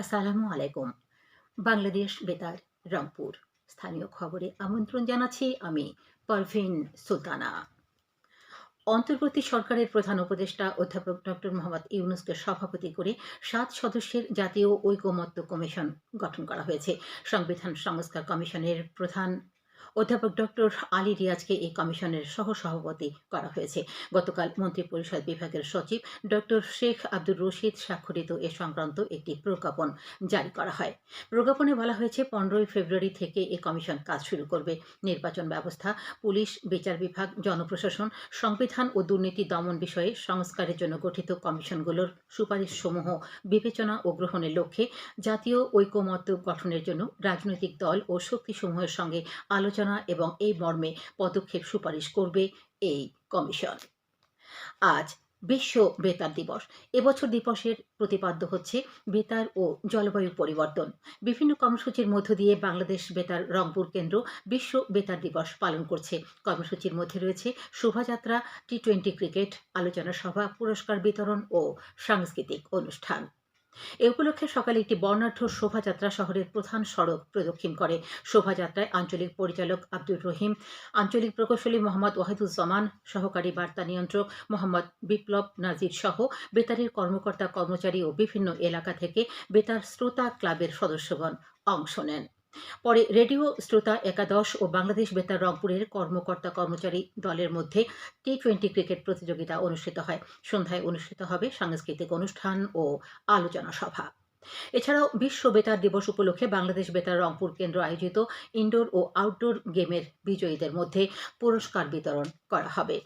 আসসালামু আলাইকুম। বাংলাদেশ বেতার, রংপুর। স্থানীয় খবরে আমন্ত্রণ জানাচ্ছি আমি পারভিন সুলতানা। অন্তর্বর্তী সরকারের প্রধান উপদেষ্টা অধ্যাপক ডক্টর মোহাম্মদ ইউনুসকে সভাপতি করে সাত সদস্যের জাতীয় ঐকমত্য কমিশন গঠন করা হয়েছে। সংবিধান সংস্কার কমিশনের প্রধান অধ্যাপক ডক্টর আলী রিয়াজকে এই কমিশনের সহ সভাপতি করা হয়েছে। গতকাল মন্ত্রিপরিষদ বিভাগের সচিব ডক্টর শেখ আব্দুর রশিদ স্বাক্ষরিত এ সংক্রান্ত একটি প্রজ্ঞাপন জারি করা হয়। প্রজ্ঞাপনে বলা হয়েছে, পনেরোই ফেব্রুয়ারি থেকে এ কমিশন কাজ শুরু করবে। নির্বাচন ব্যবস্থা, পুলিশ, বিচার বিভাগ, জনপ্রশাসন, সংবিধান ও দুর্নীতি দমন বিষয়ে সংস্কারের জন্য গঠিত কমিশনগুলোর সুপারিশসমূহ, বিবেচনা ও গ্রহণের লক্ষ্যে জাতীয় ঐকমত্য গঠনের জন্য রাজনৈতিক দল ও শক্তিসমূহের সঙ্গে আলোচনা এবং এই মর্মে পদক্ষেপ সুপারিশ করবে এই কমিশন। আজ বিশ্ব বেতার দিবস। এবছর দিবসের প্রতিপাদ্য হচ্ছে বেতার ও জলবায়ু পরিবর্তন। বিভিন্ন কর্মসূচির মধ্য দিয়ে বাংলাদেশ বেতার রংপুর কেন্দ্র বিশ্ব বেতার দিবস পালন করছে। কর্মসূচির মধ্যে রয়েছে শোভাযাত্রা, টি টোয়েন্টি ক্রিকেট, আলোচনা সভা, পুরস্কার বিতরণ ও সাংস্কৃতিক অনুষ্ঠান। এ উপলক্ষে সকালে একটি বর্ণাঢ্য শোভাযাত্রা শহরের প্রধান সড়ক প্রদক্ষিণ করে। শোভাযাত্রায় আঞ্চলিক পরিচালক আব্দুর রহিম, আঞ্চলিক প্রকৌশলী মোহাম্মদ ওয়াহিদুজ্জামান, সহকারী বার্তা নিয়ন্ত্রক মোহাম্মদ বিপ্লব নাজির সহ বেতারের কর্মকর্তা, কর্মচারী ও বিভিন্ন এলাকা থেকে বেতার শ্রোতা ক্লাবের সদস্যগণ অংশ নেন। পরে রেডিও শ্রোতা, একাদশ ও বাংলাদেশ বেতার রংপুরের কর্মকর্তা কর্মচারী দলের মধ্যে টি টোয়েন্টি ক্রিকেট প্রতিযোগিতা অনুষ্ঠিত হয়। সন্ধ্যায় অনুষ্ঠিত হবে সাংস্কৃতিক অনুষ্ঠান ও আলোচনা সভা। এছাড়াও বিশ্ব বেতার দিবস উপলক্ষে বাংলাদেশ বেতার রংপুর কেন্দ্র আয়োজিত ইনডোর ও আউটডোর গেমের বিজয়ীদের মধ্যে পুরস্কার বিতরণ করা হবে।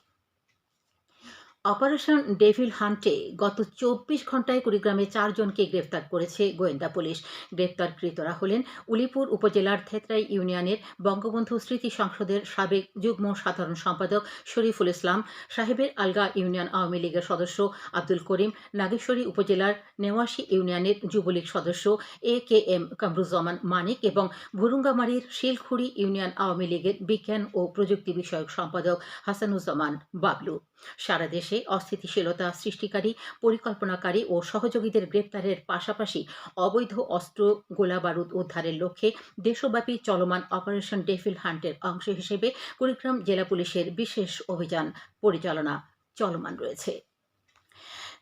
অপারেশন ডেভিল হান্টে গত চব্বিশ ঘন্টায় কুড়িগ্রামে চারজনকে গ্রেফতার করেছে গোয়েন্দা পুলিশ। গ্রেপ্তারকৃতরা হলেন উলিপুর উপজেলার থেতরাই ইউনিয়নের বঙ্গবন্ধু স্মৃতি সংসদের সাবেক যুগ্ম সাধারণ সম্পাদক শরীফুল ইসলাম, সাহেবের আলগা ইউনিয়ন আওয়ামী লীগের সদস্য আব্দুল করিম, নাগেশ্বরী উপজেলার নেওয়াশী ইউনিয়নের যুবলীগ সদস্য এ কে এম কামরুজ্জামান মানিক এবং ভুরুঙ্গামারীর শিলখুড়ি ইউনিয়ন আওয়ামী লীগের বিজ্ঞান ও প্রযুক্তি বিষয়ক সম্পাদক হাসানুজ্জামান বাবলু। সারা দেশে অস্থিতিশীলতা সৃষ্টিকারী, পরিকল্পনাকারী ও সহযোগীদের গ্রেপ্তারের পাশাপাশি অবৈধ অস্ত্র গোলাবারুদ উদ্ধারের লক্ষ্যে দেশব্যাপী চলমান অপারেশন ডেফিল হান্টের অংশ হিসেবে কুড়িগ্রাম জেলা পুলিশের বিশেষ অভিযান পরিচালনা চলমান রয়েছে।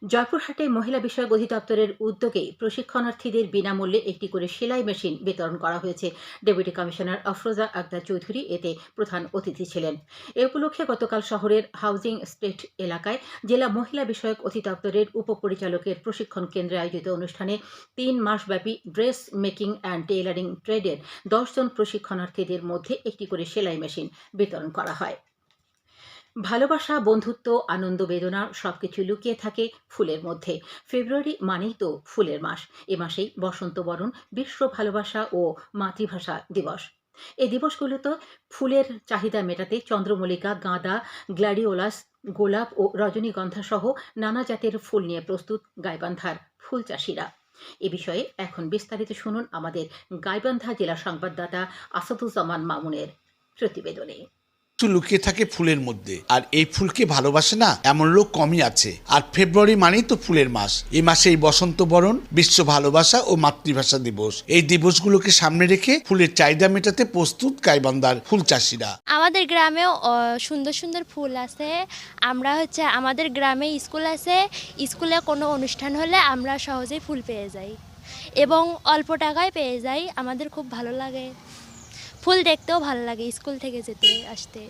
জয়পুরহাটে মহিলা বিষয়ক অধিদপ্তরের উদ্যোগে প্রশিক্ষণার্থীদের বিনামূল্যে একটি করে সেলাই মেশিন বিতরণ করা হয়েছে। ডেপুটি কমিশনার আফরোজা আক্তার চৌধুরী এতে প্রধান অতিথি ছিলেন। এ উপলক্ষে গতকাল শহরের হাউজিং স্টেট এলাকায় জেলা মহিলা বিষয়ক অধিদপ্তরের উপপরিচালকের প্রশিক্ষণ কেন্দ্রে আয়োজিত অনুষ্ঠানে তিন মাসব্যাপী ড্রেস মেকিং অ্যান্ড টেইলারিং ট্রেডের দশজন প্রশিক্ষণার্থীদের মধ্যে একটি করে সেলাই মেশিন বিতরণ করা হয়। ভালোবাসা, বন্ধুত্ব, আনন্দ, বেদনা সবকিছু লুকিয়ে থাকে ফুলের মধ্যে। ফেব্রুয়ারি মানেই তো ফুলের মাস। এ মাসেই বসন্ত বরণ, বিশ্ব ভালোবাসা ও মাতৃভাষা দিবস। এই দিবসগুলোতে ফুলের চাহিদা মেটাতে চন্দ্রমল্লিকা, গাঁদা গ্ল্যাডিওলাস গোলাপ ও রজনীগন্ধা সহ নানা জাতের ফুল নিয়ে প্রস্তুত গাইবান্ধার ফুল চাষিরা। এ বিষয়ে এখন বিস্তারিত শুনুন আমাদের গাইবান্ধা জেলা সংবাদদাতা আসাদুজ্জামান মামুনের প্রতিবেদনে। কিছু লুকিয়ে থাকে ফুলের মধ্যে। আর এই ফুলকে ভালোবাসে না? এমন লোক কমই আছে। আর ফেব্রুয়ারি মানেই তো ফুলের মাস। এই মাসে এই বসন্ত বরণ, বিশ্ব ভালোবাসা ও মাতৃভাষা দিবস। এই দিবসগুলোকে সামনে রেখে ফুলের চাহিদা মেটাতে প্রস্তুত গাইবান্ধার ফুল চাষিরা। আমাদের গ্রামেও সুন্দর সুন্দর ফুল আছে। আমরা হচ্ছে, আমাদের গ্রামে স্কুল আছে। স্কুলে কোনো অনুষ্ঠান হলে আমরা সহজেই ফুল পেয়ে যাই। এবং অল্প টাকায় পেয়ে যাই। আমাদের খুব ভালো লাগে। ফুল দেখতেও ভালো লাগে স্কুল থেকে যেতে আসতে।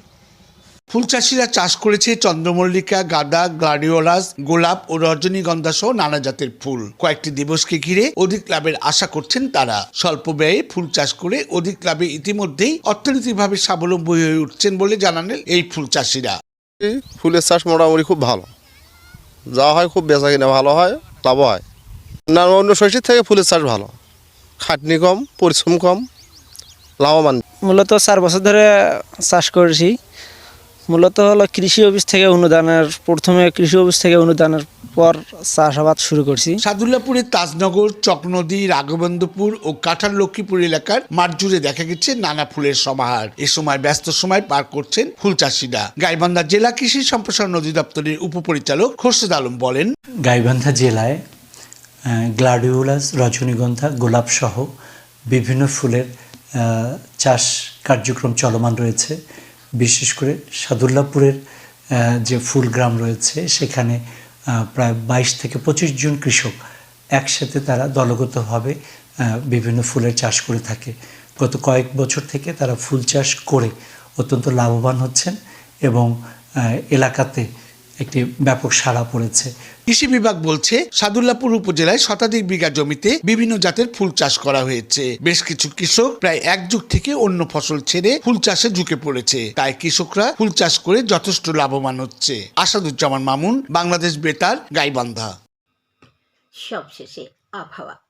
ফুল চাষিরা চাষ করেছে চন্দ্রমল্লিকা গাঁদা গ্লাডিওলাস গোলাপ ও রজনীগন্ধা সহ নানা জাতের ফুল। কয়েকটি দিবসকে ঘিরে অধিক লাভের আশা করছেন তারা। স্বল্প ব্যয়ে ফুল চাষ করে অধিক লাভে ইতিমধ্যেই অর্থনৈতিকভাবে স্বাবলম্বী হয়ে উঠছেন বলে জানালেন এই ফুল চাষিরা। এই ফুলের চাষ মোটামুটি খুব ভালো। যা হয় খুব বেচা কিনা ভালো হয় লাভ হয়। না অন্য শস্যের থেকে ফুলের চাষ ভালো। খাটনি কম পরিশ্রম কম লাভবান? মূলত চার বছর ধরে চাষ করেছি। মূলত হলো কৃষি অফিস থেকে অনুদানের প্রথমে কৃষি অফিস থেকে অনুদানের পর চাষাবাদ শুরু করছি। সাদুল্লাপুরের তাজনগর চকনদী রাঘবেন্দ্রপুর ও কাঁঠাল লক্ষ্মীপুর এলাকার মাঠ জুড়ে দেখা গেছে নানা ফুলের সমাহার। এ সময় ব্যস্ত সময় পার করছেন ফুল চাষিরা। গাইবান্ধা জেলা কৃষি সম্প্রসারণ অধিদপ্তরের উপপরিচালক খোরশেদ আলম বলেন গাইবান্ধা জেলায় গ্লাডিওলাস রজনীগন্ধা গোলাপ সহ বিভিন্ন ফুলের চাষ কার্যক্রম চলমান রয়েছে। বিশেষ করে সাদুল্লাপুরের যে ফুল গ্রাম রয়েছে, সেখানে প্রায় বাইশ থেকে পঁচিশ জন কৃষক একসাথে তারা দলগতভাবে বিভিন্ন ফুলের চাষ করে থাকে। গত কয়েক বছর থেকে তারা ফুল চাষ করে অত্যন্ত লাভবান হচ্ছেন এবং এলাকাতে একটি ব্যাপক সাড়া পড়েছে। কৃষি বিভাগ বলছে সাদুল্লাপুর উপজেলায় শতাধিক বিঘা জমিতে বিভিন্ন জাতের ফুল চাষ করা হয়েছে। বেশ কিছু কৃষক প্রায় এক যুগ থেকে অন্য ফসল ছেড়ে ফুল চাষে ঝুঁকে পড়েছে। তাই কৃষকরা ফুল চাষ করে যথেষ্ট লাভবান হচ্ছে। আসাদুজ্জামান মামুন বাংলাদেশ বেতার গাইবান্ধা। সবশেষে আবহাওয়া।